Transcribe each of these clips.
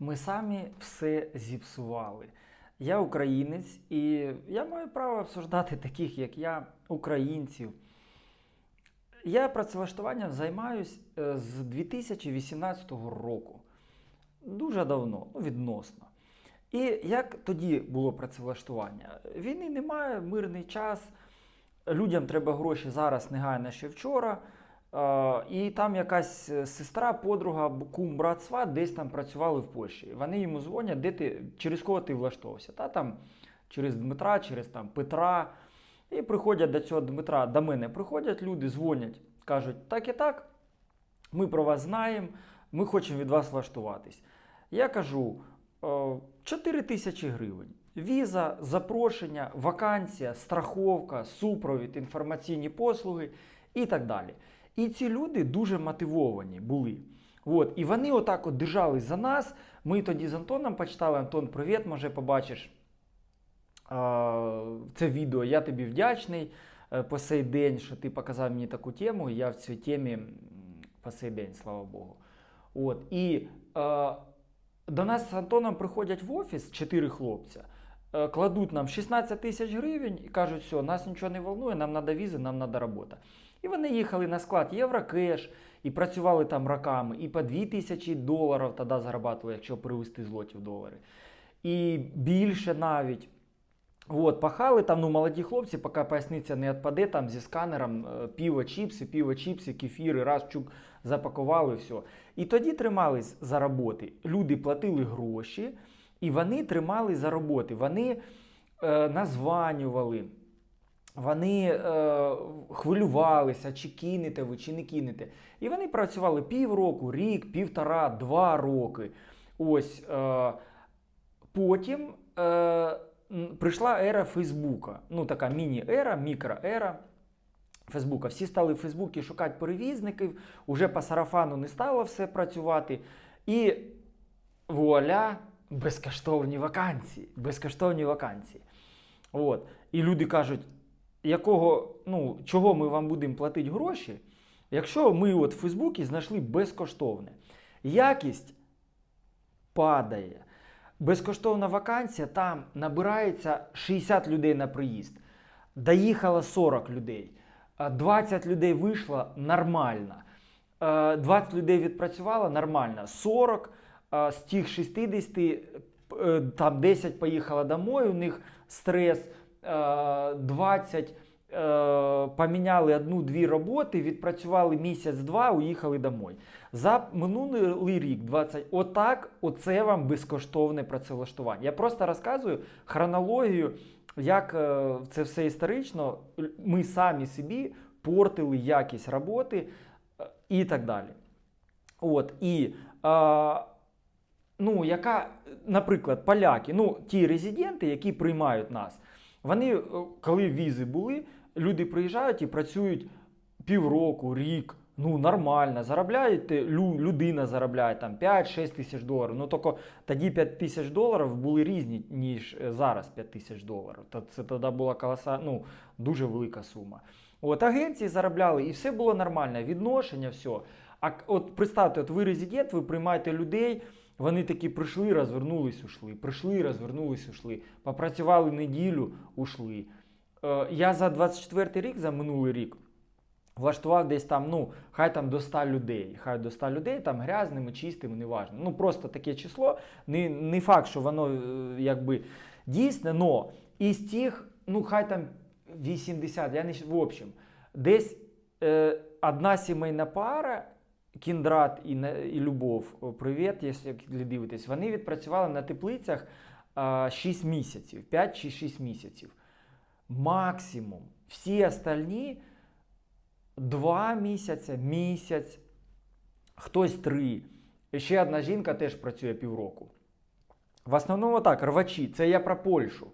Ми самі все зіпсували. Я українець, і я маю право обсуждати таких, як я, українців. Я працевлаштуванням займаюсь е, з 2018 року. Дуже давно, ну, відносно. І як тоді було працевлаштування? Війни немає, мирний час. Людям треба гроші зараз негайно ще вчора. Е, І там якась е, сестра, подруга, кум, брат, сват десь там працювали в Польщі. Вони йому дзвонять, де ти, через кого ти влаштовувався. Та там через Дмитра, через там Петра. І приходять до цього Дмитра, до мене приходять люди, дзвонять, кажуть, так і так, ми про вас знаємо, ми хочемо від вас влаштуватись. Я кажу, «Е, 4 тисячі гривень. Віза, запрошення, вакансія, страховка, супровід, інформаційні послуги і так далі. І ці люди дуже мотивовані були. От, і вони отак от держались за нас. Ми тоді з Антоном почитали. Антон, привіт, може, побачиш це відео. Я тобі вдячний е, по сей день, що ти показав мені таку тему. і Я в цій темі по сей день, слава Богу. От, і е, до нас з Антоном приходять в офіс чотири хлопця, е, кладуть нам 16 тисяч гривень і кажуть, все, нас нічого не волнує, нам треба візи, нам треба робота. І вони їхали на склад Єврокеш і працювали там роками, і по 2 тисячі доларів тоді зарабатували, якщо перевести злоті в долари. І більше навіть. От, пахали там, ну, молоді хлопці, поки поясниця не відпаде, там зі сканером е, пиво, чіпси, пиво, чіпси, кефіри, раз чук запакували, все. І тоді тримались за роботи. Люди платили гроші, і вони тримались за роботи. Вони е, названювали. Вони е, хвилювалися, чи кинете ви, чи не кинете. І вони працювали півроку, рік, півтора, два роки. Ось е, потім е, прийшла ера Фейсбука. Ну, така міні-ера, мікроера. Фейсбука. Всі стали в Фейсбуці шукати перевізників, уже по сарафану не стало все працювати. І вуаля, безкоштовні вакансії. Безкоштовні вакансії. От. І люди кажуть, якого, ну, чого ми вам будемо платити гроші, якщо ми от в Фейсбуці знайшли безкоштовне. Якість падає. Безкоштовна вакансія, там набирається 60 людей на приїзд. Доїхало 40 людей. 20 людей вийшло нормально. Е, 20 людей відпрацювало нормально. 40 е, з тих 60 е, там 10 поїхало домой, у них стрес. Е, 20 е, поміняли одну-дві роботи, відпрацювали місяць-два, уїхали домой. За минулий рік, 20, отак, оце вам безкоштовне працевлаштування. Я просто розказую хронологію, як е, це все історично, ми самі собі портили якість роботи е, і так далі. От, і, е, ну, яка, наприклад, поляки, ну, ті резиденти, які приймають нас, вони, е, коли візи були, люди приїжджають і працюють півроку, рік. Ну, нормально, заробляють, е, лю, людина заробляє там 5-6 тисяч доларів. Ну, тільки тоді 5 тисяч доларів були різні, ніж е, зараз 5 тисяч доларів. Це тоді була колоса, ну, дуже велика сума. От агенції заробляли і все було нормально, відношення, все. А от представте, от ви резидент, ви приймаєте людей, вони такі прийшли, розвернулись, ушли. Прийшли, розвернулись, ушли. Попрацювали неділю, ушли. Е, я за 24 рік, за минулий рік, влаштував десь там, ну, хай там до 100 людей. Хай до 100 людей, там грязними, чистими, неважно. Ну, просто таке число. Не, не факт, що воно е, якби дійсне, но із тих, ну, хай там 80, я не в общем, десь е, одна сімейна пара. Кіндрат і, і Любов, привіт, якщо дивитесь, вони відпрацювали на теплицях а, 6 місяців, 5 чи 6 місяців. Максимум. Всі остальні 2 місяці, місяць, хтось 3. Ще одна жінка теж працює півроку. В основному так, рвачі, це я про Польщу.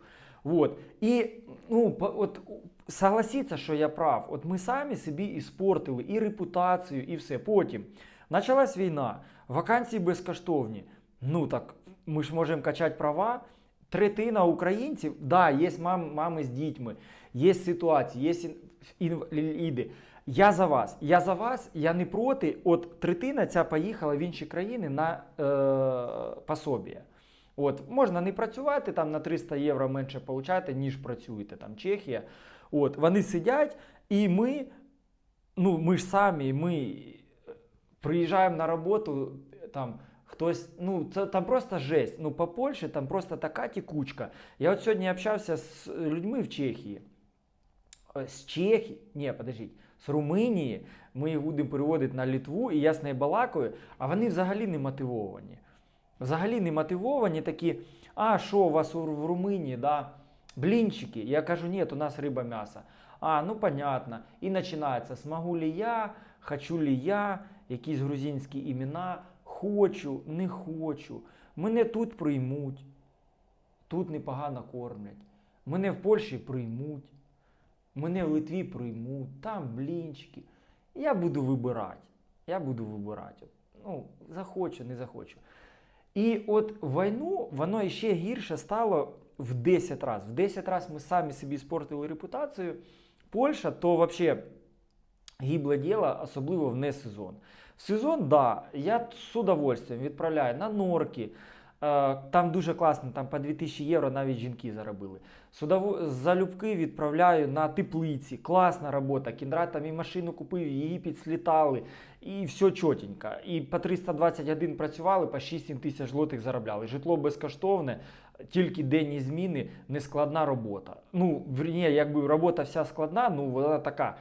Вот. І ну, от, согласіться, що я прав. От ми самі собі іспортили і репутацію, і все. Потім почалась війна, вакансії безкоштовні. Ну так, ми ж можемо качати права. Третина українців, да, є мам, мами з дітьми, є ситуації, є ін- інваліди. Я за вас. Я за вас, я не проти. От третина ця поїхала в інші країни на е, пособія. От, можна не працювати там на 300 євро менше получати, ніж працюєте там Чехія. От, вони сидять, і ми, ну, ми ж самі, ми приїжджаємо на роботу, там хтось, ну, це там просто жесть. Ну, по Польщі там просто така текучка. Я от сьогодні общався з людьми в Чехії. Е, З Чехії, ні, подождіть, з Румунії ми їх будемо переводити на Літву, і я з нею балакаю, а вони взагалі не мотивовані. Взагалі не мотивовані такі, а що у вас в Румунії, да? блінчики. Я кажу, ні, у нас риба м'ясо. А, ну понятно. І починається, смогу ли я, хочу ли я, якісь грузинські імена, хочу, не хочу. Мене тут приймуть, тут непогано кормлять. Мене в Польщі приймуть. Мене в Литві приймуть, там блінчики. Я буду вибирати. Я буду вибирати. Ну, захочу, не захочу. І от війну воно ще гірше стало в 10 разів. В 10 разів ми самі собі спортили репутацію. Польща то взагалі гібле діло, особливо в не сезон. В сезон, да, я з удовольствием відправляю на норки. Е, Там дуже класно, там по 2000 євро навіть жінки заробили. Судово... Залюбки відправляю на теплиці. Класна робота. Кіндрат там і машину купив, і Єгипет слітали, і все чотенько. І по 320 годин працювали, по 6-7 тисяч злотих заробляли. Житло безкоштовне, тільки денні зміни, нескладна робота. Ну, верні, якби робота вся складна, ну вона така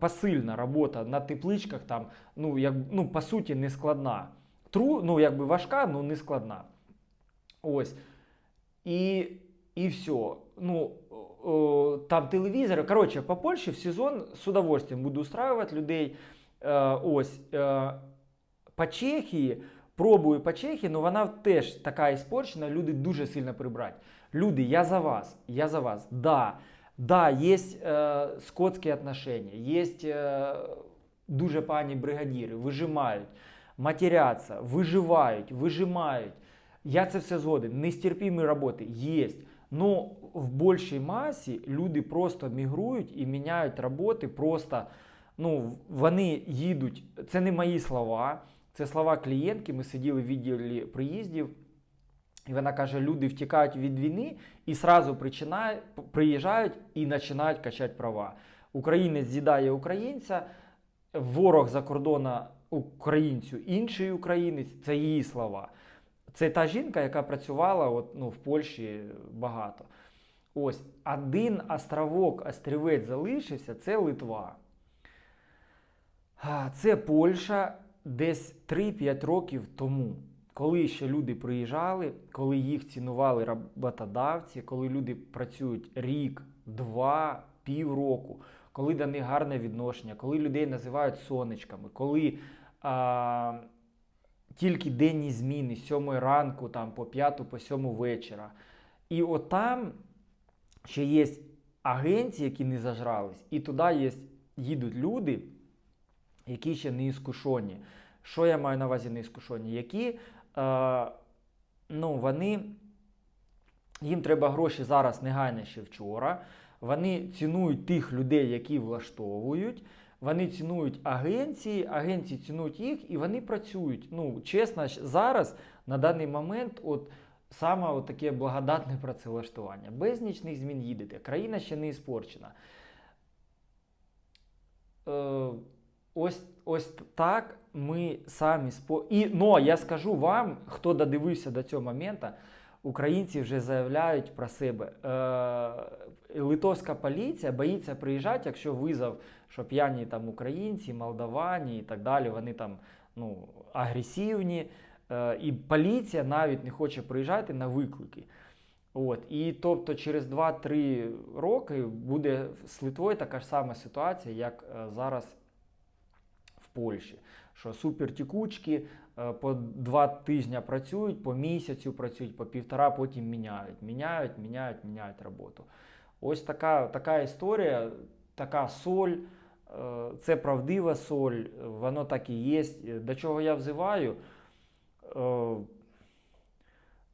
посильна робота на тепличках, там, ну, як, ну, по суті, не складна. Тру, ну, якби важка, ну не складна. Ось. І, і все. Ну, о, там телевізори. Коротше, по Польщі в сезон з удовольствием буду устраивати людей. Е, ось. Е, по Чехії, пробую по Чехії, але вона теж така іспорчена, люди дуже сильно прибрать. Люди, я за вас, я за вас. Да, да, є е, скотські отношения, є е, дуже пані бригадіри, вижимають, матеряться, виживають, вижимають. Я це все згоден. Нестерпімі роботи є. Ну, в більшій масі люди просто мігрують і міняють роботи. Просто ну, вони їдуть. Це не мої слова, це слова клієнтки. Ми сиділи в відділі приїздів. І вона каже: люди втікають від війни і сразу приїжджають і починають качати права. Українець з'їдає українця, ворог за кордона українцю, інший українець це її слова. Це та жінка, яка працювала от, ну, в Польщі багато. Ось один островок, острівець залишився це Литва. Це Польща десь 3-5 років тому, коли ще люди приїжджали, коли їх цінували роботодавці, коли люди працюють рік, два, півроку, коли до них гарне відношення, коли людей називають сонечками, коли а, тільки денні зміни з 7 ранку там, по 5 по 7 вечора. І от там ще є агенції, які не зажрались, і туди є, їдуть люди, які ще не іскушені. Що я маю на увазі не іскушені? Які е, ну, вони, їм треба гроші зараз негайно ще вчора. Вони цінують тих людей, які влаштовують. Вони цінують агенції, агенції цінують їх і вони працюють. Ну, чесно, зараз на даний момент, от саме от таке благодатне працевлаштування. Без нічних змін їдете. Країна ще не іспорчена. Е, ось, ось так ми самі спо... І, но я скажу вам, хто додивився до цього моменту, українці вже заявляють про себе. Е, литовська поліція боїться приїжджати, якщо визов, що п'яні там українці, молдавані і так далі, вони там ну, агресивні. Е, і поліція навіть не хоче приїжджати на виклики. От. І тобто через 2-3 роки буде з Литвою така ж сама ситуація, як е, зараз в Польщі. Що супертікучки е, по два тижні працюють, по місяцю працюють, по півтора, потім міняють. Міняють, міняють, міняють роботу. Ось така, така історія, така соль. е, Це правдива соль, воно так і є. До чого я взиваю? Е,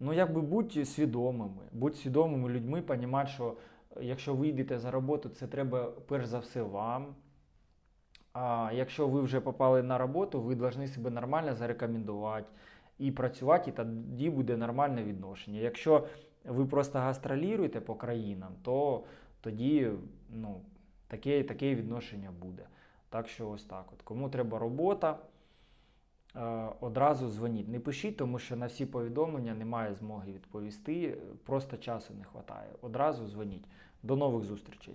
Ну, якби будь свідомими, будь свідомими людьми, понімати, що якщо ви йдете за роботу, це треба перш за все вам. А якщо ви вже попали на роботу, ви повинні себе нормально зарекомендувати і працювати, і тоді буде нормальне відношення. Якщо ви просто гастролюєте по країнам, то тоді ну, таке, таке відношення буде. Так що ось так. От. Кому треба робота, е, одразу дзвоніть. Не пишіть, тому що на всі повідомлення немає змоги відповісти, просто часу не вистачає. Одразу дзвоніть. До нових зустрічей.